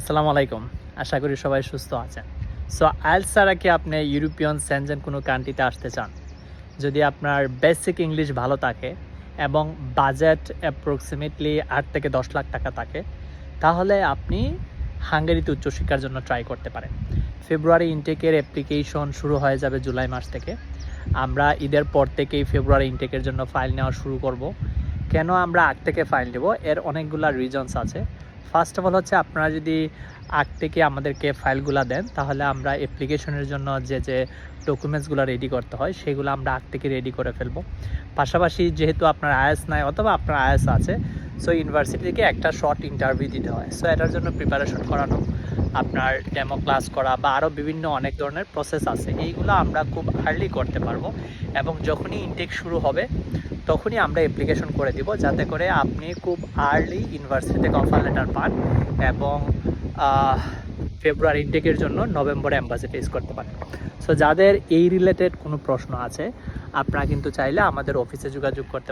আসসালামু আলাইকুম। আশা করি সবাই সুস্থ আছেন। সো আইএলস ছাড়া কি আপনি ইউরোপিয়ান সেনজেন কোনো কান্ট্রিতে আসতে চান? যদি আপনার বেসিক ইংলিশ ভালো থাকে এবং বাজেট অ্যাপ্রক্সিমেটলি আট থেকে দশ লাখ টাকা থাকে, তাহলে আপনি হাঙ্গেরিতে উচ্চশিক্ষার জন্য ট্রাই করতে পারেন। ফেব্রুয়ারি ইনটেকের অ্যাপ্লিকেশন শুরু হয়ে যাবে জুলাই মাস থেকে। আমরা ঈদের পর থেকেই ফেব্রুয়ারি ইনটেকের জন্য ফাইল নেওয়া শুরু করব। কেন আমরা আগ থেকে ফাইল নেব? এর অনেকগুলো রিজনস আছে। ফার্স্ট অফ অল হচ্ছে আপনারা যদি আগ থেকে আমাদেরকে ফাইলগুলো দেন, তাহলে আমরা অ্যাপ্লিকেশনের জন্য যে যে ডকুমেন্টসগুলো রেডি করতে হয়, সেগুলো আমরা আগ থেকে রেডি করে ফেলব। পাশাপাশি যেহেতু আপনার আয়াস নাই, অথবা আপনার আয়াস আছে সো ইউনিভার্সিটি থেকে একটা শর্ট ইন্টারভিউ দিতে হয়। সো এটার জন্য প্রিপারেশন করানো, আপনার ডেমো ক্লাস করা, বা আরও বিভিন্ন অনেক ধরনের প্রসেস আছে। এইগুলো আমরা খুব আর্লি করতে পারব, এবং যখনই ইনটেক শুরু হবে তখনই আমরা অ্যাপ্লিকেশন করে দিব, যাতে করে আপনি খুব আর্লি ইউনিভার্সিটি থেকে অফার লেটার পান এবং ফেব্রুয়ারি ইনটেকের জন্য নভেম্বরে অ্যাম্বাসি ফেস করতে পারেন। সো যাদের এই রিলেটেড কোনো প্রশ্ন আছে, আপনারা কিন্তু চাইলে আমাদের অফিসে যোগাযোগ করতে